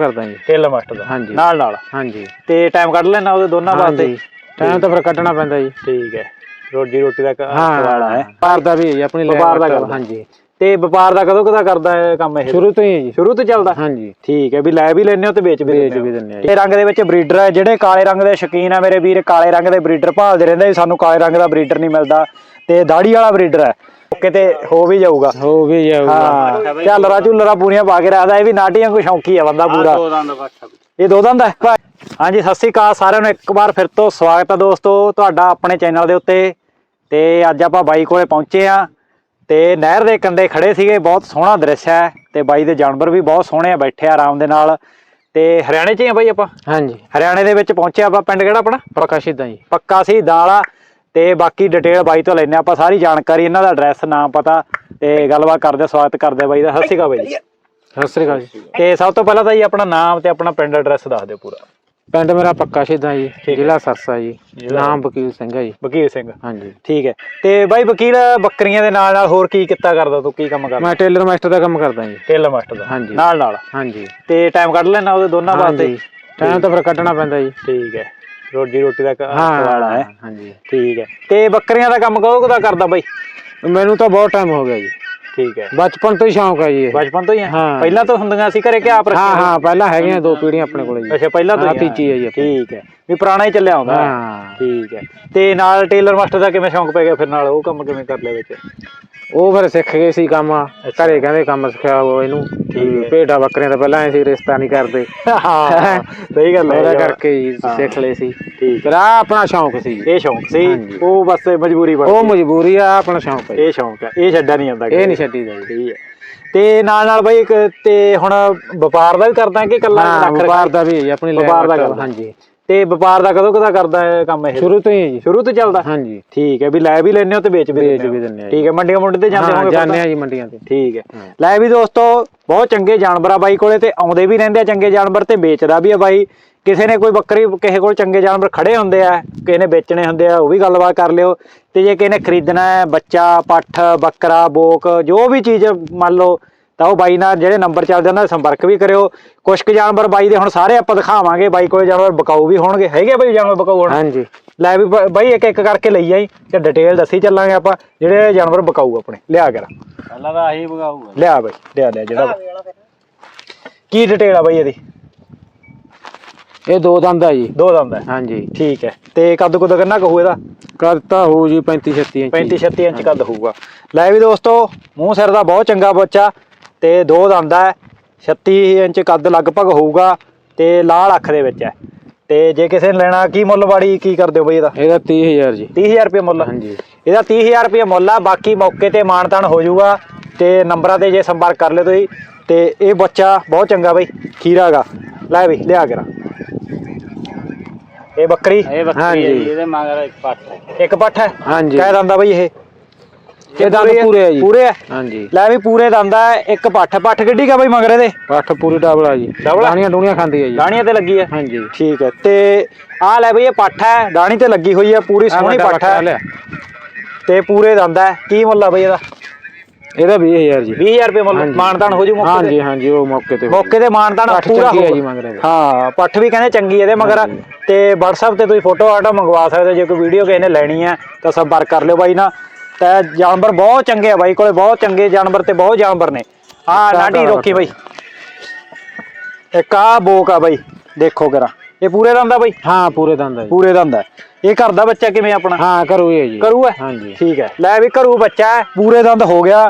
ਕਰਦਾ ਜੀ tailor master ਦਾ। ਹਾਂਜੀ। ਨਾਲ ਨਾਲ। ਹਾਂਜੀ। ਤੇ ਟਾਈਮ ਕੱਢ ਲੈਣਾ ਉਹਦੇ ਦੋਨਾਂ ਵਾਸਤੇ। ਟਾਈਮ ਤਾਂ ਫਿਰ ਕੱਢਣਾ ਪੈਂਦਾ ਜੀ। ਠੀਕ ਹੈ। ਰੋਜੀ ਰੋਟੀ ਦਾ ਕ- ਸਵਾਲ ਹੈ। ਵਪਾਰ ਦਾ ਵੀ ਹੈ ਜੀ ਆਪਣੀ ਲੈ ਵਪਾਰ ਦਾ ਕਰਦਾ। ਹਾਂਜੀ। ਤੇ ਵਪਾਰ ਦਾ ਕਦੋਂ ਕਦਾ ਕਰਦਾ ਹੈ ਕੰਮ ਇਹ? ਸ਼ੁਰੂ ਤੋਂ ਹੀ ਹੈ ਜੀ। ਸ਼ੁਰੂ ਤੋਂ ਚੱਲਦਾ? ਹਾਂਜੀ। ਠੀਕ ਹੈ ਵੀ ਲੈ ਵੀ ਲੈਣੇ ਹੋ ਤੇ ਵੇਚ ਵੀ ਵੇਚ ਦਿੰਦੇ ਆ ਜੀ। ਇਹ ਰੰਗ ਦੇ ਵਿੱਚ ਬਰੀਡਰ ਹੈ ਜਿਹੜੇ ਕਾਲੇ ਰੰਗ ਦੇ ਸ਼ੌਕੀਨ ਆ ਮੇਰੇ ਵੀਰ ਕਾਲੇ ਰੰਗ ਦੇ ਬਰੀਡਰ ਭਾਲਦੇ ਰਹਿੰਦੇ ਵੀ ਸਾਨੂੰ ਕਾਲੇ ਰੰਗ ਦਾ ਬਰੀਡਰ ਨਹੀਂ ਮਿਲਦਾ। ਤੇ ਦਾੜੀ ਵਾਲਾ ਬਰੀਡਰ ਹੈ ਕਿਤੇ ਹੋ ਵੀ ਜਾਊਗਾ। ਹੋ ਵੀ ਜਾਊਗਾ। ਹਾਂ ਝੱਲਰਾ ਝੁੱਲਰਾ ਪੂਰੀਆਂ ਪਾ ਕੇ ਰੱਖਦਾ ਇਹ ਵੀ ਨਾਟੀਆਂ ਕੋਈ ਸ਼ੌਂਕੀ ਆ ਬੰਦਾ ਪੂਰਾ। ਇਹ ਦੋ ਦੰਦ ਹੈ ਹਾਂਜੀ ਸਤਿ ਸ੍ਰੀ ਅਕਾਲ ਸਾਰਿਆਂ ਨੂੰ ਇੱਕ ਵਾਰ ਫਿਰ ਤੋਂ ਸਵਾਗਤ ਹੈ ਦੋਸਤੋ ਤੁਹਾਡਾ ਆਪਣੇ ਚੈਨਲ ਦੇ ਉੱਤੇ। ਤੇ ਅੱਜ ਆਪਾਂ ਬਾਈ ਕੋਲੇ ਪਹੁੰਚੇ ਆ। ਤੇ ਨਹਿਰ ਦੇ ਕੰਢੇ ਖੜੇ ਸੀਗੇ ਬਹੁਤ ਸੋਹਣਾ ਦ੍ਰਿਸ਼ ਹੈ। ਤੇ ਬਾਈ ਦੇ ਜਾਨਵਰ ਵੀ ਬਹੁਤ ਸੋਹਣੇ ਆ ਬੈਠੇ ਆ ਆਰਾਮ ਦੇ ਨਾਲ। ਤੇ ਹਰਿਆਣੇ 'ਚ ਹੀ ਆ ਬਾਈ ਆਪਾਂ? ਹਾਂਜੀ। ਹਰਿਆਣੇ ਦੇ ਵਿੱਚ ਪਹੁੰਚੇ ਆਪਾਂ ਪਿੰਡ ਕਿਹੜਾ ਆਪਣਾ? ਪ੍ਰਕਾਸ਼ਿਤ ਜੀ। ਪੱਕਾ ਸੀ ਵਾਲਾ ਤੇ ਬਾਕੀ ਡਿਟੇਲ ਬਾਈ ਤੋਂ ਲੈਣੇ ਆਪਾਂ ਸਾਰੀ ਜਾਣਕਾਰੀ ਇਹਨਾਂ ਦਾ ਐਡਰੈਸ ਨਾਮ ਪਤਾ ਤੇ ਗੱਲਬਾਤ ਕਰਦੇ ਸਵਾਗਤ ਕਰਦੇ ਬਾਈ ਦਾ। ਸਤਿ ਸ਼੍ਰੀ ਅਕਾਲ ਬਾਈ ਜੀ। ਸਤਿ ਸ੍ਰੀ ਅਕਾਲ ਜੀ। ਤੇ ਸਭ ਤੋਂ ਪਹਿਲਾਂ ਤਾਂ ਜੀ ਆਪਣਾ ਨਾਮ ਤੇ ਆਪਣਾ ਪਿੰਡ ਐਡਰੈਸ ਦੱਸ ਦਿਓ ਪੂਰਾ। ਪਿੰਡ ਮੇਰਾ ਪੱਕਾ ਸ਼ਿੱਦਾ ਜੀ। ਜ਼ਿਲ੍ਹਾ ਸਰਸਾ ਜੀ। ਜ਼ਿਲ੍ਹਾ ਨਾਮ ਵਕੀਲ ਸਿੰਘ ਹੈ ਜੀ। ਵਕੀਲ ਸਿੰਘ। ਹਾਂਜੀ। ਠੀਕ ਹੈ। ਤੇ ਬਾਈ ਵਕੀਲ ਬੱਕਰੀਆਂ ਦੇ ਨਾਲ ਨਾਲ ਹੋਰ ਕੀ ਕਿੱਤਾ ਕਰਦਾ ਤੂੰ? ਕੀ ਕੰਮ ਕਰਦਾ? ਮੈਂ ਟੇਲਰ ਮਾਸਟਰ ਦਾ ਕੰਮ ਕਰਦਾ ਜੀ। ਟੇਲਰ ਮਾਸਟਰ ਦਾ। ਹਾਂਜੀ। ਨਾਲ ਨਾਲ। ਹਾਂਜੀ। ਤੇ ਟਾਈਮ ਕੱਢ ਲੈਣਾ ਉਹਦੇ ਦੋਨਾਂ ਵਾਸਤੇ? ਟਾਈਮ ਤਾਂ ਫਿਰ ਕੱਢਣਾ ਪੈਂਦਾ ਜੀ। ਠੀਕ ਹੈ। ਰੋਜੀ ਰੋਟੀ ਦਾ ਕ- ਹਾਂ ਹੈ? ਹਾਂਜੀ। ਠੀਕ ਹੈ। ਤੇ ਬੱਕਰੀਆਂ ਦਾ ਕੰਮ ਕਦੋਂ ਕਦਾ ਕਰਦਾ ਬਾਈ? ਮੈਨੂੰ ਤਾਂ ਬਹੁਤ ਟਾਈਮ ਹੋ ਗਿਆ ਜੀ। ਠੀਕ ਹੈ। ਬਚਪਨ ਤੋਂ ਹੀ ਸ਼ੌਂਕ ਹੈ ਜੀ ਇਹ। ਬਚਪਨ ਤੋਂ ਹੀ ਹੈ? ਹਾਂ। ਪਹਿਲਾਂ ਤੋਂ ਹੁੰਦੀਆਂ ਸੀ ਘਰੇ ਕਿ ਆਪ ਹਾਂ ਰੱਖੀਆਂ ਹਾਂ ਪਹਿਲਾਂ ਹੈਗੀਆਂ ਦੋ ਪੀੜ੍ਹੀਆਂ ਆਪਣੇ ਕੋਲ ਜੀ। ਅੱਛਾ ਪਹਿਲਾਂ ਤੋਂ ਹਾਂ, ਹੀ ਤੀਜੀ ਹੈ ਜੀ। ਠੀਕ ਹੈ। ਵੀ ਪੁਰਾਣਾ ਹੀ ਚੱਲਿਆ ਆਉਂਦਾ। ਹਾਂ। ਠੀਕ ਹੈ। ਤੇ ਨਾਲ ਟੇਲਰ ਮਾਸਟਰ ਦਾ ਕਿਵੇਂ ਸ਼ੌਂਕ ਪੈ ਗਿਆ ਫਿਰ ਨਾਲ? ਉਹ ਕੰਮ ਕਿਵੇਂ ਕਰ ਲਿਆ ਵਿੱਚ? ਉਹ ਫਿਰ ਸਿੱਖ ਗਏ ਸੀ ਕੰਮ। ਘਰੇ ਕਹਿੰਦੇ ਕੰਮ ਸਿਖਾਇਆ ਉਹ ਇਹਨੂੰ। ਠੀਕ ਹੈ। ਭੇਡਾਂ ਬੱਕਰੀਆਂ ਤਾਂ ਪਹਿਲਾਂ ਐ ਸੀ ਰਿਸ਼ਤਾ ਨਹੀਂ ਕਰਦੇ। ਹਾਂ ਸਹੀ ਗੱਲ ਹੈ ਉਹਦਾ। ਕਰਕੇ ਜੀ ਸਿੱਖ ਲਏ ਸੀ। ਠੀਕ। ਆ ਆਪਣਾ ਸ਼ੌਂਕ ਸੀ। ਇਹ ਸ਼ੌਂਕ ਸੀ। ਉਹ ਬਸ ਮਜਬੂਰੀ ਬਣ ਉਹ ਮਜਬੂਰੀ ਆ ਆਪਣਾ ਸ਼ੌਂਕ ਹੈ। ਇਹ ਸ਼ੌਂਕ ਹੈ। ਇਹ ਛੱਡਿਆ ਨਹੀਂ ਜਾਂਦਾ ਇਹ ਨਹੀਂ ਛੱਡੀਦਾ ਜੀ। ਸਹੀ ਹੈ। ਤੇ ਨਾਲ ਨਾਲ ਬਾਈ ਇੱਕ ਤੇ ਹੁਣ ਵਪਾਰ ਦਾ ਵੀ ਕਰਦਾ ਕਿ ਹਾਂ ਰੱਖ ਵਪਾਰ ਦਾ ਵੀ ਹੈ ਆਪਣੀ ਵਪਾਰ ਦਾ। ਹਾਂਜੀ। ਤੇ ਵਪਾਰ ਦਾ ਕਦੋਂ ਕਦਾ ਕਰਦਾ ਹੈ ਕੰਮ ਇਹ? ਸ਼ੁਰੂ ਤੋਂ ਹੀ ਹੈ ਜੀ। ਸ਼ੁਰੂ ਤੋਂ ਚੱਲਦਾ? ਹਾਂਜੀ। ਠੀਕ ਹੈ ਵੀ ਲੈ ਵੀ ਲੈਣੇ ਹੋ ਤੇ ਵੇਚ ਵੀ ਵੇਚ ਦਿੰਦੇ ਆ। ਠੀਕ ਹੈ ਮੰਡੀਆਂ ਮੁੰਡੇ ਤੇ ਜਾਂਦੇ ਹਾਂ ਹੋਗੇ ਜਾਂਦੇ ਆ ਜੀ ਮੰਡੀਆਂ ਤੇ। ਠੀਕ ਹਾਂ। ਲੈ ਵੀ ਦੋਸਤੋ ਬਹੁਤ ਚੰਗੇ ਜਾਨਵਰ ਆ ਬਾਈ ਕੋਲੇ ਤੇ ਆਉਂਦੇ ਵੀ ਰਹਿੰਦੇ ਆ ਚੰਗੇ ਜਾਨਵਰ ਤੇ ਵੇਚਦਾ ਵੀ ਆ ਬਾਈ। ਕਿਸੇ ਨੇ ਕੋਈ ਬੱਕਰੀ ਕਿਸੇ ਕੋਲ ਚੰਗੇ ਜਾਨਵਰ ਖੜੇ ਹੁੰਦੇ ਆ ਕਿਸੇ ਨੇ ਵੇਚਣੇ ਹੁੰਦੇ ਆ ਉਹ ਵੀ ਗੱਲਬਾਤ ਕਰ ਲਿਓ। ਤੇ ਜੇ ਕਿਸੇ ਨੇ ਖਰੀਦਣਾ ਹੈ ਬੱਚਾ ਪੱਠ ਬੱਕਰਾ ਬੋਕ ਜੋ ਵੀ ਚੀਜ਼ ਮੰਨ ਲਓ ਤਾਂ ਉਹ ਬਾਈ ਨਾਲ ਜਿਹੜੇ ਨੰਬਰ ਚੱਲਦੇ ਉਹਨਾਂ ਨਾਲ ਸੰਪਰਕ ਵੀ ਕਰਿਓ। ਕੁਛ ਕੁ ਜਾਨਵਰ ਬਾਈ ਦੇ ਹੁਣ ਸਾਰੇ ਆਪਾਂ ਦਿਖਾਵਾਂਗੇ। ਬਾਈ ਕੋਲੇ ਜਾਨਵਰ ਬਕਾਊ ਵੀ ਹੋਣਗੇ। ਹੈਗੇ ਬਾਈ ਜਾਨਵਰ ਬਕਾਊ ਹੁਣ? ਹਾਂਜੀ। ਲੈ ਵੀ ਬਾਈ ਇੱਕ ਇੱਕ ਕਰਕੇ ਲਈ ਆਈ। ਤੇ ਡਿਟੇਲ ਦੱਸੀ ਚੱਲਾਂਗੇ ਆਪਾਂ। ਜਿਹੜੇ ਜਾਨਵਰ ਬਕਾਊ ਆਪਣੇ। ਲਿਆ ਕਰ। ਪਹਿਲਾਂ ਤਾਂ ਆਹੀ ਬਗਾਊਗਾ ਲਿਆ ਬਾਈ। ਲਿਆ ਲਿਆ ਜਿਹੜਾ ਕੀ ਡਿਟੇਲ ਆ ਬਾਈ ਇਹਦੀ? ਇਹ ਦੋ ਦੰਦ ਆ ਜੀ। ਦੋ ਦੰਦ ਹੈ ਹਾਂਜੀ। ਠੀਕ ਹੈ। ਤੇ ਕੱਦ ਕੁੱਦ ਕਿੰਨਾ ਕਹੂ ਇਹਦਾ? ਕਰਤਾ ਹੋ ਜੀ 35 36 ਇੰਚ। 35 36 ਇੰਚ ਕੱਦ ਹੋਊਗਾ। ਲੈ ਵੀ ਦੋਸਤੋ ਮੂੰਹ ਸਿਰ ਦਾ ਬਹੁਤ ਚੰਗਾ ਬੱਚਾ। ਤੇ ਦੋ ਦੰਦ ਹੈ 36 ਇੰਚ ਕੱਦ ਲਗਭਗ ਹੋਊਗਾ ਤੇ ਲਾਲ ਅੱਖ ਦੇ ਵਿੱਚ ਹੈ। ਤੇ ਜੇ ਕਿਸੇ ਨੇ ਲੈਣਾ ਕੀ ਮੁੱਲ ਵਾੜੀ ਕੀ ਕਰਦੇ ਹੋ ਬਈ ਇਹਦਾ? ਇਹਦਾ 30000 ਜੀ। 30000 ਰੁਪਏ ਮੁੱਲ। ਹਾਂਜੀ। ਇਹਦਾ 30000 ਰੁਪਏ ਮੁੱਲ ਆ ਬਾਕੀ ਮੌਕੇ ਤੇ ਮਾਨਤਾਨ ਹੋ ਜਾਊਗਾ ਤੇ ਨੰਬਰਾਂ ਤੇ ਜੇ ਸੰਪਰਕ ਕਰ ਲਿਓ ਤੁਸੀਂ। ਤੇ ਇਹ ਬੱਚਾ ਬਹੁਤ ਚੰਗਾ ਬਈ ਖੀਰਾ ਗਾ ਲੈ ਬਈ ਲਿਆ ਕਰਾਂ ਇਹ ਬੱਕਰੀ ਇਹ ਬੱਕਰੀ? ਹੈ ਜੀ ਇਹਦੇ ਮਗਰ ਇੱਕ ਪੱਠ ਹੈ। ਇੱਕ ਪੱਠ ਹੈ? ਹਾਂਜੀ। ਕਹਿ ਦੰਦਾ ਬਈ ਇਹ। ਇਹ ਦੰਦ ਪੂਰੇ ਆ? ਜੀ। ਪੂਰੇ ਆ? ਹਾਂਜੀ। ਲੈ ਵੀ ਪੂਰੇ ਦੰਦ ਆ ਇੱਕ ਪੱਠ ਪੱਠ ਕਿੱਡੀ ਕਾ ਬਈ ਮਗਰ ਇਹਦੇ? ਪੱਠ ਪੂਰੀ ਡਬਲ ਆ ਜੀ। ਆ? ਦਾਣੀਆਂ ਡੂਣੀਆਂ ਖਾਂਦੀ ਹੈ ਜੀ। ਦਾਣੀਆਂ ਤੇ ਲੱਗੀ ਹੈ ਹਾਂਜੀ। ਠੀਕ ਹੈ ਤੇ ਆਹ ਲੈ ਬਈ ਇਹ ਪੱਠ ਹੈ ਦਾਣੀ ਤੇ ਲੱਗੀ ਹੋਈ ਹੈ ਪੂਰੀ ਸੋਹਣੀ ਪੱਠ ਹੈ। ਤੇ ਪੂਰੇ ਦੰਦ ਹੈ ਕੀ ਮੁੱਲ ਆ ਬਈ ਇਹਦਾ? ਇਹਦਾ 20000 ਜੀ। 20000 ਰੁਪਏ ਮੁੱਲ ਹਾਂਜੀ। ਮਾਨਤਾਨ ਹੋ ਜੂ ਮੌਕੇ ਤੇ? ਹਾਂਜੀ ਹਾਂਜੀ ਉਹ ਮੌਕੇ ਤੇ ਮੌਕੇ ਤੇ ਮਾਨਤਾਨ ਪੱਠ ਪੂਰਾ ਹੈ। ਜੀ ਮਗਰ ਇਹਦੇ। ਹਾਂ ਪੱਠ ਵੀ ਕਹਿੰਦੇ ਚੰਗੀ ਇਹਦੇ ਮਗਰ। ਤੇ WhatsApp ਤੇ ਤੁਸੀਂ ਫੋਟੋ ਆਟੋ ਮੰਗਵਾ ਸਕਦੇ ਜੇ ਕੋਈ ਵੀਡੀਓ ਕਿਸੇ ਨੇ ਲੈਣੀ ਹੈ ਤਾਂ ਸੰਪਰਕ ਕਰ ਲਿਓ ਬਾਈ ਨਾਲ ਤੇ ਜਾਨਵਰ ਬਹੁਤ ਚੰਗੇ ਆ ਬਾਈ ਕੋਲੇ ਬਹੁਤ ਚੰਗੇ ਜਾਨਵਰ ਤੇ ਬਹੁਤ ਜਾਨਵਰ ਨੇ। ਹਾਂ ਨਾਟੀ ਅੱਛਾ। ਰੋਕੀ ਬਾਈ। ਇੱਕ ਆ ਬੋਕ ਆ ਬਾਈ ਦੇਖੋ ਕਰਾ ਇਹ ਪੂਰੇ ਦੰਦ ਆ ਬਾਈ? ਹਾਂ ਪੂਰੇ ਦੰਦ ਆ ਜੀ। ਪੂਰੇ ਦੰਦ ਆ। ਇਹ ਘਰ ਦਾ ਬੱਚਾ ਕਿਵੇਂ ਆਪਣਾ? ਹਾਂ ਕਰੂ ਇਹ ਜੀ। ਕਰੂ ਹੈ ਹਾਂਜੀ। ਠੀਕ ਹੈ ਲੈ ਵੀ ਘਰੂ ਬੱਚਾ ਹੈ ਪੂਰੇ ਦੰਦ ਹੋ ਗਿਆ।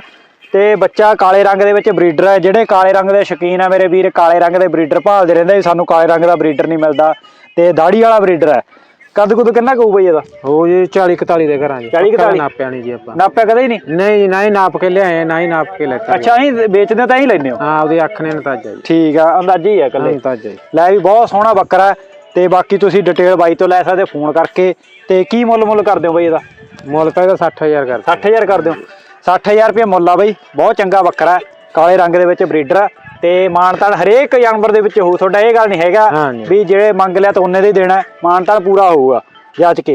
ਤੇ ਬੱਚਾ ਕਾਲੇ ਰੰਗ ਦੇ ਵਿੱਚ ਬਰੀਡਰ ਹੈ ਜਿਹੜੇ ਕਾਲੇ ਰੰਗ ਦੇ ਸ਼ੌਕੀਨ ਆ ਮੇਰੇ ਵੀਰ ਕਾਲੇ ਰੰਗ ਦੇ ਬਰੀਡਰ ਭਾਲਦੇ ਰਹਿੰਦੇ ਸਾਨੂੰ ਕਾਲੇ ਰੰਗ ਦਾ ਬਰੀਡਰ ਨਹੀਂ ਮਿਲਦਾ। ਤੇ ਦਾੜੀ ਵਾਲਾ ਬਰੀਡਰ ਹੈ ਕੱਦ ਕੁੱਦ ਕਿੰਨਾ ਕਹੂ ਬਈ ਇਹਦਾ? ਹੋ ਜੀ 40 41 ਦੇ ਘਰਾਂ ਜੀ। 40 ਪੱਕਾ 41 ਨਾਪਿਆ ਨਹੀਂ ਜੀ ਆਪਾਂ। ਨਾਪਿਆ ਕਦੇ ਹੀ ਨਹੀਂ? ਨਹੀਂ ਜੀ, ਨਾ ਹੀ ਨਾਪ ਕੇ ਲਿਆਏ ਨਾ ਹੀ ਨਾਪ ਕੇ ਲੈਤਾ। ਅੱਛਾ ਅਸੀਂ ਵੇਚਦੇ ਤਾਂ ਹੀ ਲੈਨੇ ਹੋ? ਹਾਂ ਉਹਦੀ ਅੱਖ ਨੇ ਨਤਾਜਾ ਜੀ। ਠੀਕ ਆ ਅੰਦਾਜ਼ੇ ਹੀ ਆ ਕੱਲੇ ਨਤਾਜਾ ਜੀ। ਲੈ ਵੀ ਬਹੁਤ ਸੋਹਣਾ ਬੱਕਰਾ ਤੇ ਬਾਕੀ ਤੁਸੀਂ ਡਿਟੇਲ ਬਾਈ ਤੋਂ ਲੈ ਸਕਦੇ ਫੋਨ ਕਰਕੇ। ਤੇ ਕੀ ਮੁੱਲ ਮੁੱਲ ਕਰਦੇ ਹੋ ਬਈ ਇਹਦਾ? ਮੁੱਲ ਤਾਂ ਇਹਦਾ 60000 ਕਰ 60000 ਕਰ ਦਿਓ 60000 ਰੁਪਏ ਮੁੱਲ ਆ ਬਈ ਬਹੁਤ ਚੰਗਾ ਬੱਕਰਾ ਕਾਲੇ ਰੰਗ ਦੇ ਵਿੱਚ ਬਰੀਡਰ ਆ ਤੇ ਮਾਨਤਾਨ ਹਰੇਕ ਜਾਨਵਰ ਦੇ ਵਿੱਚ ਹੋਊ ਤੁਹਾਡਾ ਇਹ ਗੱਲ ਨਹੀਂ ਹੈਗਾ ਹਾਂਜੀ। ਵੀ ਜਿਹੜੇ ਮੰਗ ਲਿਆ ਤਾਂ ਉਹਨੇ ਦੇ ਹੀ ਦੇਣਾ ਹੈ। ਮਾਨਤਾਨ ਪੂਰਾ ਹੋਊਗਾ ਜਾਂਚ ਕੇ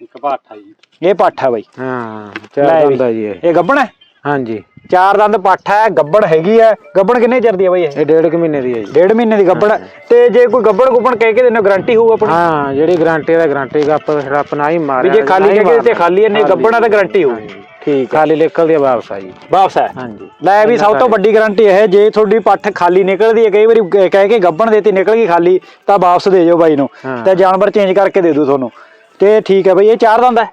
ਇੱਕ ਪਾਠਾ ਜੀ ਇਹ ਪੱਠ ਹੈ ਬਈ ਹਾਂ ਲੈ ਚਾਰ ਵੀ। ਦੰਦ ਜੀ ਇਹ ਇਹ ਗੱਬਣ ਹੈ ਹਾਂਜੀ ਚਾਰ ਦੰਦ ਪੱਠ ਹੈ ਗੱਬੜ ਹੈਗੀ ਹੈ ਗੱਬੜ ਕਿੰਨੇ ਚਿਰ ਦੀ ਹੈ ਬਾਈ ਇਹ ਇਹ ਡੇਢ ਕੁ ਮਹੀਨੇ ਦੀ ਹੈ ਜੀ ਡੇਢ ਮਹੀਨੇ ਦੀ ਗੱਬੜ ਹੈ। ਤੇ ਜੇ ਕੋਈ ਗੱਬੜ ਗੁੱਬੜ ਕਹਿ ਕੇ ਦਿੰਦੇ ਗਾਰੰਟੀ ਹੋਊ ਆਪਣੀ ਹਾਂ ਜਿਹੜੀ ਗਾਰੰਟੀ ਦਾ ਗਾਰੰਟੀ ਗੱਪ ਰੱਪ ਨਾ ਹੀ ਵੀ ਮਾਰਿਆ ਜੇ ਖਾਲੀ ਹੀ ਕਹਿ ਕੇ ਤੇ। ਖਾਲੀ ਇਹਨੇ ਗੱਬੜ ਆ ਤਾਂ ਗਾਰੰਟੀ ਹੋਊ ਹਾਂਜੀ। ਠੀਕ ਹੈ। ਖਾਲੀ ਨਿਕਲਦੀ ਆ ਵਾਪਸ ਆ ਜੀ ਵਾਪਸ ਹੈ ਹਾਂਜੀ। ਲੈ ਵੀ ਸਭ ਤੋਂ ਵੱਡੀ ਗਾਰੰਟੀ ਇਹ ਹੈ ਜੇ ਤੁਹਾਡੀ ਪੱਠ ਖਾਲੀ ਨਿਕਲਦੀ ਹੈ ਕਈ ਵਾਰੀ ਕ- ਕਹਿ ਕੇ ਗੱਬਣ ਦੇਤੀ ਨਿਕਲ ਗਈ ਖਾਲੀ ਤਾਂ ਵਾਪਸ ਦੇ ਜਾਓ ਬਾਈ ਨੂੰ। ਹਾਂ। ਤੇ ਜਾਨਵਰ ਚੇਂਜ ਕਰਕੇ ਦੇ ਦੂ ਤੁਹਾਨੂੰ। ਤੇ ਠੀਕ ਹੈ ਬਾਈ ਇਹ ਚਾਰ ਦੰਦ ਹੈ?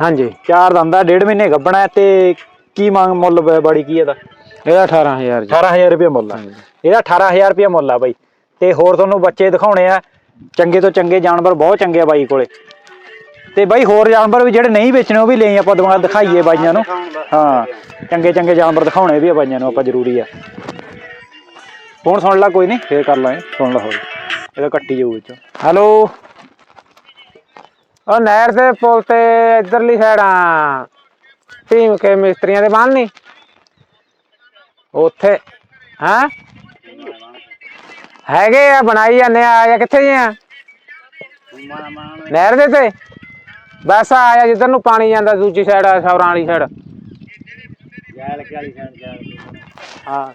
ਹਾਂਜੀ। ਚਾਰ ਦੰਦ ਹੈ ਡੇਢ ਮਹੀਨੇ ਗੱਬਣਾ ਹੈ ਤੇ ਕੀ ਮੰਗ ਮੁੱਲ ਬ- ਬੜੀ ਕੀ ਇਹਦਾ? ਇਹਦਾ 18000 ਜੀ। 18000 ਰੁਪਏ ਮੁੱਲ ਆ ਇਹਦਾ 18000 ਰੁਪਏ ਮੁੱਲ ਆ ਬਾਈ। ਤੇ ਹੋਰ ਤੁਹਾਨੂੰ ਬੱਚੇ ਦਿਖਾਉਣੇ ਆ। ਚੰਗੇ ਤੋਂ ਚੰਗੇ ਜਾਨਵਰ ਬਹੁਤ ਚੰਗੇ ਆ ਬਾਈ ਕੋਲੇ। ਤੇ ਬਾਈ ਹੋਰ ਜਾਨਵਰ ਵੀ ਜਿਹੜੇ ਨਹੀਂ ਵੇਚਣੇ, ਉਹ ਵੀ ਲਈ ਆਪਾਂ ਦੁਬਾਰਾ ਦਿਖਾਈਏ ਬਾਈਆਂ ਨੂੰ। ਹਾਂ, ਚੰਗੇ ਚੰਗੇ ਜਾਨਵਰ ਦਿਖਾਉਣੇ ਵੀ ਆ ਬਾਈਆਂ ਨੂੰ, ਆਪਾਂ ਜ਼ਰੂਰੀ ਆ। ਫੋਨ ਸੁਣ ਲਾ ਕੋਈ ਨਹੀਂ, ਫੇਰ ਕਰ ਲਾਂਗੇ, ਸੁਣ ਲਾ ਹੋਰ। ਇਹਦਾ ਕੱਟੀ ਜਾਊ ਵਿੱਚ। ਹੈਲੋ? ਉਹ ਨਹਿਰ ਦੇ ਪੁਲ ਤੇ ਇਧਰਲੀ ਸਾਈਡ ਆ। ਟੀਮ ਕੇ ਮਿਸਤਰੀਆਂ ਦੇ ਬੰਨ ਨਹੀਂ ਉੱਥੇ, ਹਾਂ? ਹੈਗੇ ਆ, ਬਣਾਈ ਜਾਂਦੇ ਆ ਆਇਆ ਕਿੱਥੇ ਜੀ ਆ? ਨਹਿਰ ਦੇ ਤੇ? ਬਸ ਆਇਆ ਜਿੱਧਰ ਨੂੰ ਪਾਣੀ ਜਾਂਦਾ ਦੂਜੀ ਸਾਈਡ ਆ ਸੌਰਾਂ ਵਾਲੀ ਸਾਈਡ ਹਾਂ।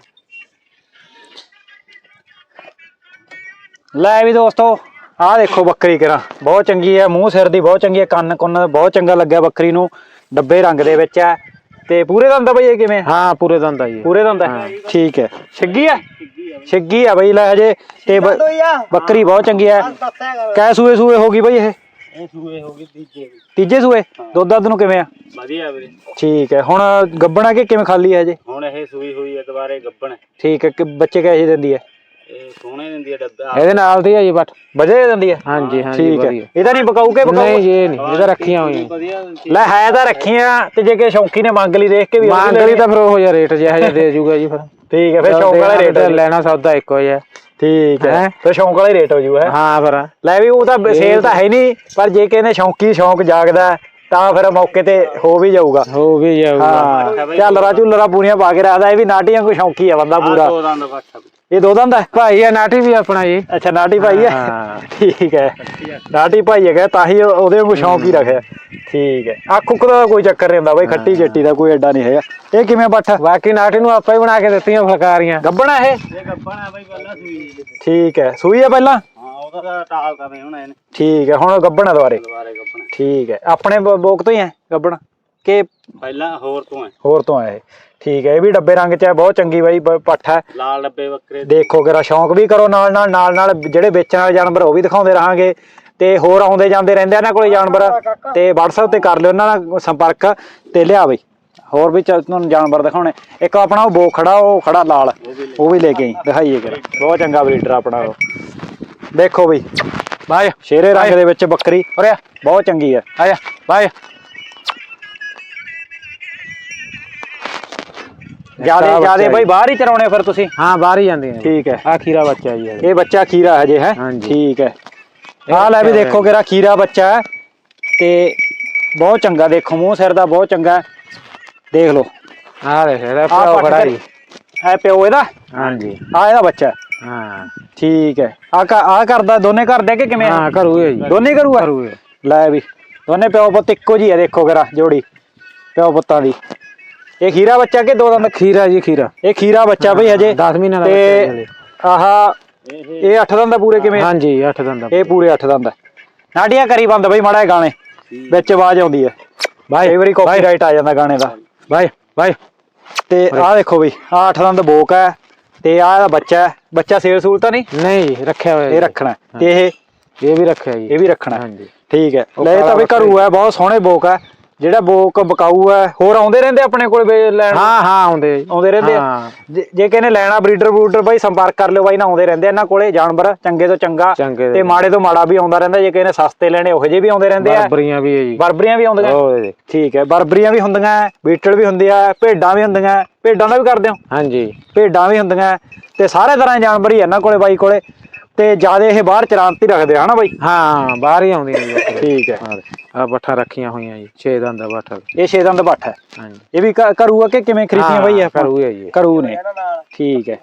ਲੈ ਵੀ ਦੋਸਤੋ ਆਹ ਦੇਖੋ ਬੱਕਰੀ ਕਰਾਂ ਬਹੁਤ ਚੰਗੀ ਹੈ ਮੂੰਹ ਸਿਰ ਦੀ ਬਹੁਤ ਚੰਗੀ ਹੈ ਕੰਨ ਕੁੰਨ ਬਹੁਤ ਚੰਗਾ ਲੱਗਿਆ ਬੱਕਰੀ ਨੂੰ। ਡੱਬੇ ਰੰਗ ਦੇ ਵਿੱਚ ਹੈ ਤੇ ਪੂਰੇ ਦੰਦ ਆ ਬਈ ਇਹ ਕਿਵੇਂ? ਹਾਂ ਪੂਰੇ ਦੰਦ ਆ ਜੀ। ਪੂਰੇ ਦੰਦ ਹੈ। ਠੀਕ ਹੈ ਛਿੱਗੀ ਹੈ ਛਿੱਗੀ ਆ ਬਈ ਲੈ ਹਜੇ। ਤੇ ਬੱਕਰੀ ਬਹੁਤ ਚੰਗੀ ਹੈ ਕੈ ਸੂਏ ਸੂਏ ਹੋ ਗਈ ਬਈ ਇਹ। ਇਹ ਸੂਏ ਹੋ ਗਈ ਤੀਜੇ ਤੀਜੇ ਸੂਏ? ਦੁੱਧ ਦੱਧ ਨੂੰ ਕਿਵੇਂ ਆ? ਵਧੀਆ ਵੀਰੇ। ਠੀਕ ਹੈ ਹੁਣ ਗੱਬਣਾ ਕਿ ਕਿਵੇਂ ਖਾਲੀ ਹੈ ਹਜੇ? ਹੁਣ ਇਹ ਸੂਈ ਹੋਈ ਹੈ ਦੁਬਾਰੇ ਗੱਬਣ। ਠੀਕ ਹੈ ਕਿ ਬੱਚੇ ਕੈਸੇ ਦਿੰਦੀ ਹੈ? ਇਹ ਸੋਹਣੇ ਦਿੰਦੀ ਹੈ ਡੱਬਾ। ਇਹਦੇ ਨਾਲ ਦੀ ਆ ਜੀ ਬੱਟ? ਵਜੇ ਦਿੰਦੀ ਹੈ? ਹਾਂਜੀ ਹਾਂਜੀ ਠੀਕ ਹੈ। ਵਧੀਆ। ਇਹਦਾ ਨਹੀਂ ਬਕਾਊ ਕੇ ਬਕਾਊ ਨਹੀਂ ਜੀ ਇਹ ਨਹੀਂ। ਇਹਦਾ ਰੱਖੀਆਂ ਹੋਈਆਂ। ਵਧੀਆ ਲੈ ਹੈ ਤਾਂ ਰੱਖੀਆਂ ਤੇ ਜੇ ਕਿ ਸ਼ੌਂਕੀ ਨੇ ਮੰਗ ਲਈ ਦੇਖ ਕੇ ਵੀ ਉਹ ਵੀ ਲੈ ਮੰਗਲੀ ਲਈ। ਤਾਂ ਫਿਰ ਉਹ ਜਿਹਾ ਰੇਟ ਜਿਹਾ ਜਿਹਾ ਦੇ ਜੂਗਾ ਜੀ ਫਿਰ। ਠੀਕ ਹੈ ਫਿਰ ਸ਼ੌਂਕ ਵਾਲਾ ਰੇਟ ਲੈਣਾ ਸੌਦਾ ਇੱਕੋ ਜਿਹਾ। ਠੀਕ ਹੈ। ਹੈਂ? ਫਿਰ ਸ਼ੌਂਕ ਵਾਲਾ ਹੀ ਰੇਟ ਹੋ ਜੂ ਹੈ? ਹਾਂ ਫਿਰ। ਲੈ ਵੀ ਉਹ ਤਾਂ ਸੇਲ ਤਾਂ ਹੈ ਨਹੀਂ ਪਰ ਜੇ ਕਿਸੇ ਨੇ ਸ਼ੌਂਕੀ ਸ਼ੌਂਕ ਜਾਗਦਾ ਹੈ, ਤਾਂ ਫਿਰ ਮੌਕੇ ਤੇ ਹੋ ਵੀ ਜਾਊਗਾ। ਹੋ ਵੀ ਜਾਊਗਾ। ਹਾਂ। ਝੱਲਰਾ ਝੁੱਲਰਾ ਪੂਰੀਆਂ ਪਾ ਕੇ ਰੱਖਦਾ ਇਹ ਵੀ ਨਾਟੀਆਂ ਕੋਈ ਸ਼ੌਂਕੀ ਆ ਬੰਦਾ ਪੂਰਾ। ਦੋ ਦੰਦ ਬੱਠਾ ਇਹ ਦੋ ਦੰਦ ਹੈ ਭਾਈ ਆ ਨਾਟੀ ਵੀ ਆਪਣਾ ਜੀ। ਅੱਛਾ ਨਾਟੀ ਭਾਈ ਹੈ ਹਾਂ। ਠੀਕ ਹੈ। ਨਾਟੀ ਭਾਈ ਹੈਗਾ ਤਾਂ ਹੀ ਉਹ- ਉਹਦੇ ਨੂੰ ਸ਼ੌਂਕ ਹੀ ਰੱਖਿਆ। ਠੀਕ ਹੈ। ਅੱਖ ਉੱਖ ਦਾ ਕੋਈ ਚੱਕਰ ਨਹੀਂ ਹੁੰਦਾ ਬਈ ਖੱਟੀ ਜੱਟੀ ਦਾ ਕੋਈ ਐਡਾ ਨਹੀਂ ਹੈਗਾ। ਇਹ ਕਿਵੇਂ ਬੱਠ ਬਾਕੀ ਨਾਟੀ ਨੂੰ ਆਪਾਂ ਹੀ ਬਣਾ ਕੇ ਦਿੱਤੀਆਂ ਫਲਕਾਰੀਆਂ। ਗੱਬਣਾ ਇਹ? ਇਹ ਗੱਬਣ ਹੈ ਬਈ ਪਹਿਲਾਂ ਸੂਈ ਠੀਕ ਹੈ। ਸੂਈ ਹੈ ਪਹਿਲਾਂ? ਹਾਂ ਉਹਦਾ ਤਾਂ ਟਾਲ ਕਵੇਂ ਹੁਣ ਇਹਨੇ। ਠੀਕ ਹੈ ਹੁਣ ਗੱਬਣਾ ਦੁਬਾਰੇ। ਦੁਬਾਰੇ ਗੱਬਣ। ਠੀਕ ਹੈ। ਆਪਣੇ ਬੋਕ ਤੋਂ ਹੀ ਹੈ ਗੱਬਣ? ਕਿ ਪਹਿਲਾਂ ਹੋਰ ਤੋਂ ਹੈ। ਹੋਰ ਤੋਂ ਆਇਆ ਇਹ ਠੀਕ ਹੈ ਇਹ ਵੀ ਡੱਬੇ ਰੰਗ ਚ ਹੈ ਬਹੁਤ ਚੰਗੀ ਬਾਈ ਬ- ਪੱਠ ਹੈ। ਲਾਲ ਡੱਬੇ ਬੱਕਰੇ ਦੇਖੋ ਕਿਰਾ ਸ਼ੌਂਕ ਵੀ ਕਰੋ ਨਾਲ ਨਾਲ ਨਾਲ ਨਾਲ ਜਿਹੜੇ ਵੇਚਣ ਵਾਲੇ ਜਾਨਵਰ ਉਹ ਵੀ ਦਿਖਾਉਂਦੇ ਰਹਾਂਗੇ। ਤੇ ਹੋਰ ਆਉਂਦੇ ਜਾਂਦੇ ਰਹਿੰਦੇ ਆ ਇਹਨਾਂ ਕੋਲੇ ਜਾਨਵਰ ਤੇ WhatsApp ਤੇ ਕਰ ਲਿਓ ਇਹਨਾਂ ਨਾਲ ਸੰਪਰਕ ਤੇ ਲਿਆ ਬਈ। ਹੋਰ ਵੀ ਚੱਲ ਤੁਹਾਨੂੰ ਜਾਨਵਰ ਦਿਖਾਉਣੇ। ਇੱਕ ਆਪਣਾ ਉਹ ਬੋ ਖੜਾ ਉਹ ਖੜਾ ਲਾਲ ਉਹ ਵੀ ਲੈ ਕੇ ਆਈ ਦਿਖਾਈਏ ਕਿਰਾ ਬਹੁਤ ਚੰਗਾ ਬਰੀਡਰ ਆਪਣਾ ਉਹ। ਦੇਖੋ ਬਈ। ਬਾਈ ਸ਼ੇਰੇ ਰੰਗ ਦੇ ਵਿੱਚ ਬੱਕਰੀ। ਉਰੇ ਆ, ਬਹੁਤ ਚੰਗੀ ਹੈ। ਆਇਆ ਬਾਈ ਜਿਆਦੇ ਜਿਆਦੇ। ਬਈ ਬਾਹਰ ਹੀ ਚਰਾਉਣੇ ਫਿਰ ਤੁਸੀਂ? ਹਾਂ ਬਾਹਰ ਹੀ ਜਾਂਦੀਆਂ ਜੀ ਠੀਕ ਹੈ। ਆ ਖੀਰਾ ਬੱਚਾ ਜੀ ਇਹ। ਬੱਚਾ ਖੀਰਾ ਹਜੇ ਹੈ। ਠੀਕ ਹੈ। ਆਹ ਲੈ ਵੀ ਦੇਖੋ ਕਿਹੜਾ ਖੀਰਾ ਬੱਚਾ ਹੈ। ਤੇ ਬਹੁਤ ਚੰਗਾ ਦੇਖੋ ਮੂੰਹ ਸਿਰ ਦਾ ਬਹੁਤ ਚੰਗਾ ਹੈ। ਦੇਖ ਲਓ। ਆਹ ਦੇਖ ਇਹਦਾ ਪਿਓ ਖੜਾ ਜੀ। ਹੈ ਪਿਓ ਇਹਦਾ? ਹਾਂਜੀ। ਆ ਇਹਦਾ ਬੱਚਾ ਹੈ। ਹਾਂ। ਠੀਕ ਹੈ। ਆ ਆ ਕਰਦਾ ਦੋਨੇ ਕਰਦੇ ਕਿ ਕਿਵੇਂ ਹਾਂ ਕਰੂ ਇਹ ਜੀ। ਦੋਨੇ ਕਰੂ ਇਹ। ਲੈ ਵੀ। ਦੋਨੇ ਪਿਓ ਪੁੱਤ ਇੱਕੋ ਜੀ ਹੈ ਦੇਖੋ ਕਿਹੜਾ ਜੋੜੀ। ਪਿਓ ਪੁੱਤਾਂ ਦੀ। ਇਹ ਖੀਰਾ ਬੱਚਾ ਕਿ ਦੋ ਦੰਦ ਖੀਰਾ ਜੀ ਖੀਰਾ? ਇਹ ਖੀਰਾ ਬੱਚਾ ਬਈ ਹਜੇ। 10 ਮਹੀਨਿਆਂ ਦਾ ਬੱਚਾ। ਆਹ ਇਹ 8 ਦੰਦ ਦਾ ਪੂਰੇ ਕਿਵੇਂ? ਹਾਂਜੀ 8 ਦੰਦ ਇਹ ਪੂਰੇ। 8 ਦੰਦ ਹੈ ਨਾਟੀਆਂ ਕਰੀ ਬੰਦ ਬਈ ਮਾੜਾ ਗਾਣੇ। ਵਿੱਚ ਆਵਾਜ਼ ਆਉਂਦੀ ਹੈ ਬਾਈ ਕਈ ਵਾਰੀ ਕਾਪੀਰਾਈਟ ਆ ਜਾਂਦਾ ਗਾਣੇ ਦਾ। ਬਾਈ ਬਾਈ। ਤੇ ਆਹ ਦੇਖੋ ਬਈ ਆਹ 8 ਦੰਦ ਬੋਕ ਹੈ ਤੇ ਆਹ ਇਹਦਾ ਬੱਚਾ ਹੈ। ਬੱਚਾ ਸੇਲ ਸੂਲ ਤਾਂ ਨਹੀਂ? ਨਹੀਂ ਜੀ ਰੱਖਿਆ ਹੋਇਆ ਇਹ। ਰੱਖਣਾ। ਤੇ ਇਹ? ਇਹ ਵੀ ਰੱਖਿਆ ਜੀ। ਇਹ ਵੀ ਰੱਖਣਾ। ਹਾਂਜੀ। ਠੀਕ ਹੈ। ਲੈ ਤਾਂ ਵੀ ਘਰੂ ਹੈ ਬਹੁਤ ਸੋਹਣੇ ਬੋਕ ਹੈ ਜਿਹੜਾ ਬੋਕ ਬਕਾਊ ਹੈ ਹੋਰ ਆਉਂਦੇ ਰਹਿੰਦੇ ਆਪਣੇ ਕੋਲ ਵੇ ਲੈਣ? ਹਾਂ ਹਾਂ ਆਉਂਦੇ। ਜੀ। ਆਉਂਦੇ ਰਹਿੰਦੇ ਆ? ਹਾਂ। ਜੇ ਜੇ ਕਿਸੇ ਨੇ ਲੈਣਾ ਬਰੀਡਰ ਬਰੂਡਰ ਬਾਈ ਸੰਪਰਕ ਕਰ ਲਿਓ ਬਾਈ ਨਾ ਆਉਂਦੇ ਰਹਿੰਦੇ ਆ ਇਹਨਾਂ ਕੋਲੇ ਜਾਨਵਰ ਚੰਗੇ ਤੋਂ ਚੰਗਾ। ਚੰਗੇ ਤੇ ਮਾੜੇ ਤੋਂ ਮਾੜਾ ਵੀ ਆਉਂਦਾ ਰਹਿੰਦਾ ਜੇ ਕਿਸੇ ਨੇ ਸਸਤੇ ਲੈਣੇ ਉਹੋ ਜਿਹੇ ਵੀ ਆਉਂਦੇ ਰਹਿੰਦੇ ਆ। ਬਰਬਰੀਆਂ ਵੀ ਹੈ ਜੀ। ਬਰਬਰੀਆਂ ਵੀ ਆਉਂਦੀਆਂ। ਉਹ ਦੇ ਠੀਕ ਹੈ ਬਰਬਰੀਆਂ ਵੀ ਹੁੰਦੀਆਂ ਬੀਟਲ ਵੀ ਹੁੰਦੇ ਆ ਭੇਡਾਂ ਵੀ ਹੁੰਦੀਆਂ ਭੇਡਾਂ ਦਾ ਵੀ ਕਰਦੇ ਹੋ? ਹਾਂਜੀ। ਭੇਡਾਂ ਵੀ ਹੁੰਦੀਆਂ ਤੇ ਸਾਰੇ ਤਰ੍ਹਾਂ ਦੇ ਜਾਨਵਰ ਹੀ ਆ ਇਹਨਾਂ ਕੋਲੇ ਬਾਈ ਕੋਲੇ। ਤੇ ਜਿਆਦੇ ਇਹ ਬਾਹਰ ਚਰਾਂਤੀ ਰੱਖਦੇ ਆ ਹਨਾ ਬਾਈ? ਹਾਂ ਬਾਹਰ ਹੀ ਆਉਂਦੀਆਂ ਜੀ। ਬੱਕਰੀਆਂ। ਠੀਕ ਹੈ। ਆ ਬੱਠਾ ਰੱਖੀਆਂ ਹੋਈਆਂ ਜੀ 6 ਦੰਦ ਦਾ ਬੱਠਾ ਇਹ ਛੇ ਦੰਦ ਬੱਠ ਹੈ? ਹਾਂਜੀ। ਇਹ ਵੀ ਕ- ਘਰੂ ਆ ਕਿ ਕਿਵੇਂ ਖਰੀਦੀਆਂ ਬਾਈ ਇਹ ਕਰੂ ਹੈ ਜੀ ਘਰੂ ਨੇ। ਠੀਕ ਹੈ।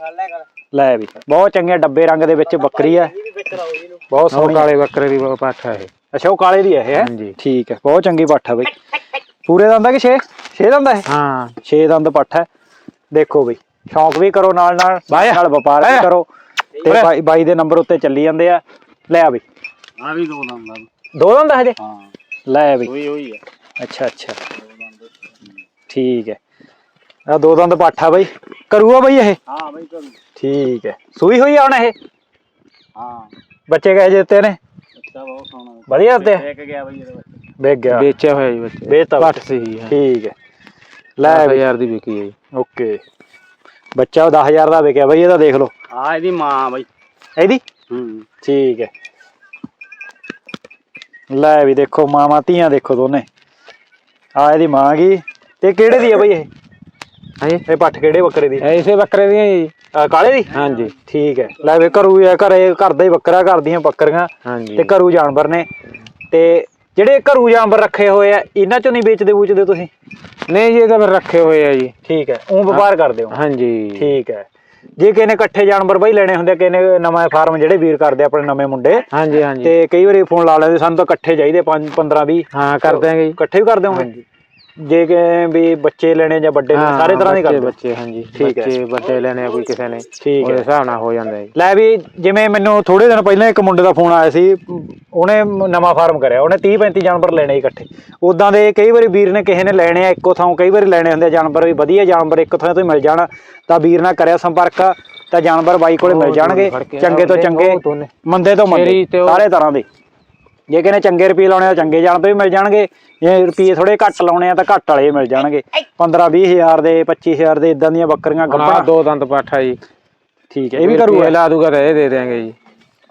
ਲੈ ਵੀ। ਬਹੁਤ ਚੰਗੇ ਡੱਬੇ ਰੰਗ ਦੇ ਵਿੱਚ ਬੱਕਰੀ ਹੈ ਬਹੁਤ ਉਹ ਸੋਹਣੀ ਕਾਲੇ ਬੱਕਰੇ ਦੀ ਬੱਠਾ ਇਹ। ਅੱਛਾ ਉਹ ਕਾਲੇ ਦੀ ਹੈ ਇਹ? ਹਾਂਜੀ। ਠੀਕ ਹੈ। ਬਹੁਤ ਚੰਗੀ ਪੱਠ ਹੈ ਬਈ ਪੂਰੇ ਦੰਦ ਹੈ ਕਿ 6 6 ਦੰਦ ਹੈ ਹਾਂ। 6 ਦੰਦ ਪੱਠ ਹੈ। ਦੇਖੋ ਬਈ। ਸ਼ੌਂਕ ਵੀ ਕਰੋ ਨਾਲ ਨਾਲ। ਨਾਲ ਵਪਾਰ ਵੀ। ਕਰੋ। ਤੇ। ਬਾਈ ਬਾਈ ਦੇ ਨੰਬਰ ਉੱਤੇ ਚੱਲੀ ਜਾਂਦੇ ਆ। ਲੈ ਆ ਬਈ। ਆ ਵੀ ਦੋ ਦੰਦ ਆ। ਦੋ ਦੰਦ ਹਜੇ? ਹਾਂ। ਲੈ ਬਈ ਹੋਈ ਹੋਈ ਆ। ਅੱਛਾ ਅੱਛਾ। ਠੀਕ ਹੈ। ਆ ਦੋ ਦੰਦ ਪਾਠਾ ਬਈ। ਕਰੂਗਾ ਬਈ ਇਹ? ਹਾਂ ਬਈ ਕਰੂ। ਠੀਕ ਹੈ। ਸੂਈ ਹੋਈ ਆ ਹੁਣ ਇਹ? ਹਾਂ। ਬੱਚੇ ਕਹੇ ਦਿੱਤੇ ਨੇ? ਅੱਛਾ ਬਹੁਤ ਸੋਹਣਾ ਵਧੀਆ ਤੇ ਇੱਕ ਗਿਆ ਬਈ ਇਹਦੇ ਵਿੱਚ ਵੇਚ ਗਿਆ। ਵੇਚਿਆ ਹੋਇਆ ਜੀ ਬੱਚੇ। ਵੇਚਤਾ ਘੱਟ ਸਹੀ ਹੈ। ਠੀਕ ਹੈ। ਲੈ ਬਈ 10000 ਦੀ ਵਿਕੀ ਹੈ ਜੀ। ਓਕੇ। ਬੱਚਾ 10000 ਦਾ ਵਿਕਿਆ ਬਈ ਇਹਦਾ ਦੇਖ ਲਓ। ਆ ਇਹਦੀ ਮਾਂ ਬਈ। ਇਹਦੀ? ਹੂੰ। ਠੀਕ ਹੈ। ਲੈ ਵੀ ਦੇਖੋ ਮਾਵਾਂ ਧੀਆਂ ਦੇਖੋ ਦੋਨੇ। ਆ ਇਹਦੀ ਮਾਂ ਗਈ ਤੇ ਕਿਹੜੇ ਦੀ ਆ ਬਈ ਇਹ? ਹਾਂਜੀ ਇਹ ਪੱਠ ਕਿਹੜੇ ਬੱਕਰੇ ਦੀ? ਐਸੇ ਬੱਕਰੇ ਦੀਆਂ ਜੀ। ਕਾਲੇ ਦੀ? ਹਾਂਜੀ। ਠੀਕ ਹੈ। ਲੈ ਵੇ ਘਰੂ ਆ ਘਰੇ ਘਰ ਦਾ ਹੀ ਬੱਕਰਾ ਘਰ ਦੀਆਂ ਬੱਕਰੀਆਂ ਹਾਂਜੀ। ਤੇ ਘਰੂ ਜਾਨਵਰ ਨੇ। ਤੇ ਜਿਹੜੇ ਘਰੂ ਜਾਨਵਰ ਰੱਖੇ ਹੋਏ ਆ ਇਹਨਾਂ ਚੋਂ ਨਹੀਂ ਵੇਚਦੇ ਵੂਚਦੇ ਤੁਸੀਂ? ਨਹੀਂ ਜੀ ਇਹ ਤਾਂ ਫਿਰ ਰੱਖੇ ਹੋਏ ਆ ਜੀ। ਠੀਕ ਹੈ। ਉਹ ਵਪਾਰ ਕਰਦੇ ਹੋ? ਹਾਂਜੀ। ਠੀਕ ਹੈ। ਜੇ ਕਿਸੇ ਨੇ ਇਕੱਠੇ ਜਾਨਵਰ ਬਈ ਲੈਣੇ ਹੁੰਦੇ ਕਿਸੇ ਨੇ ਨਵਾਂ ਫਾਰਮ ਜਿਹੜੇ ਵੀਰ ਕਰਦੇ ਆਪਣੇ ਨਵੇਂ ਮੁੰਡੇ ਹਾਂਜੀ ਹਾਂਜੀ। ਤੇ ਕਈ ਵਾਰੀ ਫੋਨ ਲਾ ਲੈਂਦੇ ਸਾਨੂੰ ਤਾਂ ਇਕੱਠੇ ਚਾਹੀਦੇ 5 15 20 ਹਾਂ ਕਰ ਦਿਆਂਗੇ ਜੀ। ਇਕੱਠੇ ਵੀ ਕਰ ਦਿਓਗੇ? ਜੇ ਕਿ ਵੀ ਬੱਚੇ ਲੈਣੇ ਜਾਂ ਵੱਡੇ ਲੈਣੇ ਸਾਰੇ ਤਰ੍ਹਾਂ ਦੇ ਕਰਦੇ। ਬੱਚੇ ਹਾਂਜੀ ਠੀਕ ਹੈ। ਬੱਚੇ ਵੱਡੇ ਲੈਣੇ ਆ ਕੋਈ ਕਿਸੇ ਨੇ ਠੀਕ ਉਹਦੇ ਹੈ ਹਿਸਾਬ ਨਾਲ ਹੋ ਜਾਂਦਾ ਜੀ। ਲੈ ਵੀ ਜਿਵੇਂ ਮੈਨੂੰ ਥੋੜੇ ਦਿਨ ਪਹਿਲਾਂ ਇੱਕ ਮੁੰਡੇ ਦਾ ਫੋਨ ਆਇਆ ਸੀ ਉਹਨੇ ਮ- ਨਵਾਂ ਫਾਰਮ ਕਰਿਆ ਉਹਨੇ 30 35 ਜਾਨਵਰ ਲੈਣੇ ਇਕੱਠੇ। ਉਦਾਂ ਦੇ ਕਈ ਵਾਰੀ ਵੀਰ ਨੇ ਕਿਸੇ ਨੇ ਲੈਣੇ ਆ ਇੱਕੋ ਥਾਂ ਕਈ ਵਾਰੀ ਲੈਣੇ ਹੁੰਦੇ ਆ ਜਾਨਵਰ ਵੀ ਵਧੀਆ ਜਾਨਵਰ ਇੱਕ ਥਾਂ ਤੋਂ ਹੀ ਮਿਲ ਜਾਣ ਤਾਂ ਵੀਰ ਨਾਲ ਕਰਿਆ ਸੰਪਰਕ ਤਾਂ ਜਾਨਵਰ ਬਾਈ ਕੋਲੇ ਮਿਲ ਜਾਣਗੇ ਚੰਗੇ ਤੋਂ ਚੰਗੇ। ਮੰਦੇ ਤੋਂ ਮੰਦੇ ਸਾਰੇ ਤਰ੍ਹਾਂ ਦੇ। ਜੇ ਕਿਨੇ ਚੰਗੇ ਰੁਪਏ ਲਾਉਣੇ ਆ ਚੰਗੇ ਜਾਨਵਰ ਵੀ ਮਿਲ ਜਾਣਗੇ। ਜੇ ਰੁਪਏ ਥੋੜੇ ਘੱਟ ਲਾਉਣੇ ਆ ਤਾਂ ਘੱਟ ਵਾਲੇ ਮਿਲ ਜਾਣਗੇ। 15 20 ਹਜ਼ਾਰ ਦੇ 25 ਹਜ਼ਾਰ ਦੇ ਇਦਾਂ ਦੀਆਂ ਬੱਕਰੀਆਂ ਹਾਂ ਗੱਪਣਾ ਦੋ ਦੰਦ ਪਾਠਾ ਜੀ। ਠੀਕ ਹੈ ਇਹ ਵੀ ਕਰੂਗਾ। ਲਾ ਦੂਗਾ ਤਾਂ ਇਹ ਦੇ ਦੇਾਂਗੇ ਜੀ।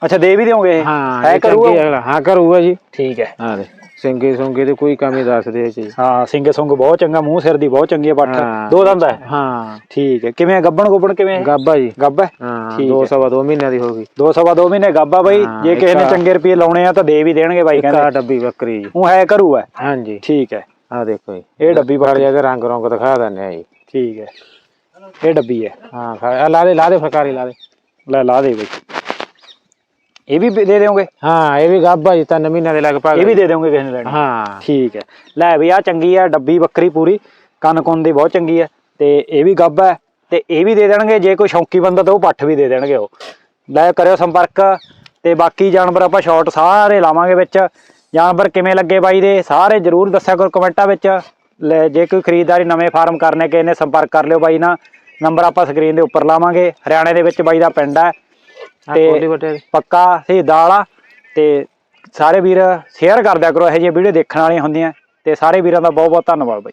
ਅੱਛਾ ਦੇ ਵੀ ਦਿਓਗੇ ਇਹ? ਹਾਂ ਕਰੂਗਾ? ਹਾਂ ਕਰੂਗਾ ਜੀ। ਠੀਕ ਹੈ। ਹਾਂ ਦੇ। ਸਿੰਗੇ ਸੁੰਗੇ ਦੀ ਕੋਈ ਕਮੀ ਦੱਸਦੇ ਜੀ ਹਾਂ ਸਿੰਘ ਸੁੰਗ ਬਹੁਤ ਚੰਗਾ ਮੂੰਹ ਸਿਰ ਦੀ ਬਹੁਤ ਚੰਗੀ ਹੈ ਹਾਂ। ਦੋ ਦੰਦ ਹੈ ਹਾਂ। ਠੀਕ ਹੈ। ਕਿਵੇਂ ਹੈ ਗੱਬਣ ਗੁੱਬਣ ਕਿਵੇਂ ਹੈ ਗਾਬਾ ਜੀ। ਗੱਬ ਹੈ ਹਾਂ ਠੀਕ ਦੋ ਹੈ। ਸਵਾ ਦੋ ਮਹੀਨਿਆਂ ਦੀ ਹੋ ਗਈ। ਦੋ ਸਵਾ ਦੋ ਮਹੀਨੇ ਗੱਬਾ ਬਾਈ। ਹਾਂ, ਜੇ ਕਿਸੇ ਨੇ ਇੱਕ- ਚੰਗੇ ਰੁਪਏ ਲਾਉਣੇ ਆ ਤਾਂ ਦੇ ਵੀ ਦੇਣਗੇ ਬਾਈ ਇੱਕ ਆ ਕਹਿੰਦੇ। ਡੱਬੀ ਬੱਕਰੀ ਜੀ। ਉਹ ਹੈ ਕਰੂ ਹੈ ਹਾਂਜੀ। ਠੀਕ ਹੈ। ਆ ਦੇਖੋ ਜੀ। ਇਹ ਡੱਬੀ ਫੜ ਜਾ ਕੇ ਰੰਗ ਰੰਗ ਦਿਖਾ ਦਿੰਦੇ ਆ ਜੀ। ਠੀਕ ਹੈ। ਇਹ ਡੱਬੀ ਹੈ। ਹਾਂ ਖਾ- ਲਾ ਦੇ ਲਾ ਦੇ ਫਰਕਾਰੀ ਲਾ ਦੇ। ਲੈ ਲਾ ਦੇ ਬਈ। ਇਹ ਵੀ ਦੇ ਦਿਓਗੇ? ਹਾਂ ਇਹ ਵੀ ਗਾਬਾ ਜੀ ਤਿੰਨ ਮਹੀਨਿਆਂ ਦੇ ਲਗਭਗ। ਇਹ ਵੀ ਦੇ ਦਿਓਗੇ ਕਿਸੇ ਨੇ ਲੈਣੀ। ਹਾਂ। ਠੀਕ ਹੈ। ਲੈ ਵੀ ਆ ਚੰਗੀ ਆ ਡੱਬੀ ਬੱਕਰੀ ਪੂਰੀ। ਕੰਨ ਕੁੰਨ ਦੀ ਬਹੁਤ ਚੰਗੀ ਹੈ ਤੇ ਇਹ ਵੀ ਗੱਭ ਹੈ। ਤੇ ਇਹ ਵੀ ਦੇ ਦੇਣਗੇ ਜੇ ਕੋਈ ਸ਼ੌਂਕੀ ਬੰਦਾ ਤਾਂ ਉਹ ਪੱਠ ਵੀ ਦੇ ਦੇਣਗੇ ਉਹ। ਲੈ ਕਰਿਓ ਸੰਪਰਕ। ਤੇ ਬਾਕੀ ਜਾਨਵਰ ਆਪਾਂ ਸ਼ਾਰਟ ਸਾਰੇ ਲਾਵਾਂਗੇ ਵਿੱਚ। ਜਾਨਵਰ ਕਿਵੇਂ ਲੱਗੇ ਬਾਈ ਦੇ ਸਾਰੇ ਜਰੂਰ ਦੱਸਿਆ ਕਰੋ ਕਮੈਂਟਾਂ ਵਿੱਚ। ਲੈ ਜੇ ਕੋਈ ਖਰੀਦਦਾਰੀ ਨਵੇਂ ਫਾਰਮ ਕਰਨੇ ਕਿਸੇ ਨੇ ਸੰਪਰਕ ਕਰ ਲਿਓ ਬਾਈ ਨਾਲ। ਨੰਬਰ ਆਪਾਂ ਸਕਰੀਨ ਦੇ ਉੱਪਰ ਲਾਵਾਂਗੇ। ਹਰਿਆਣੇ ਦੇ ਵਿੱਚ ਬਾਈ ਦਾ ਪਿੰਡ ਹੈ। ਤੇ ਪੱਕਾ ਸ਼ਹੀਦਾਂ ਵਾਲਾ ਤੇ ਸਾਰੇ ਵੀਰ ਸ਼ੇਅਰ ਕਰ ਦਿਆ ਕਰੋ ਇਹੋ ਜਿਹੇ ਵੀਡੀਓ ਦੇਖਣ ਵਾਲੀਆਂ ਹੁੰਦੀਆਂ ਤੇ ਸਾਰੇ ਵੀਰਾਂ ਦਾ ਬਹੁਤ ਬਹੁਤ ਧੰਨਵਾਦ ਬਾਈ।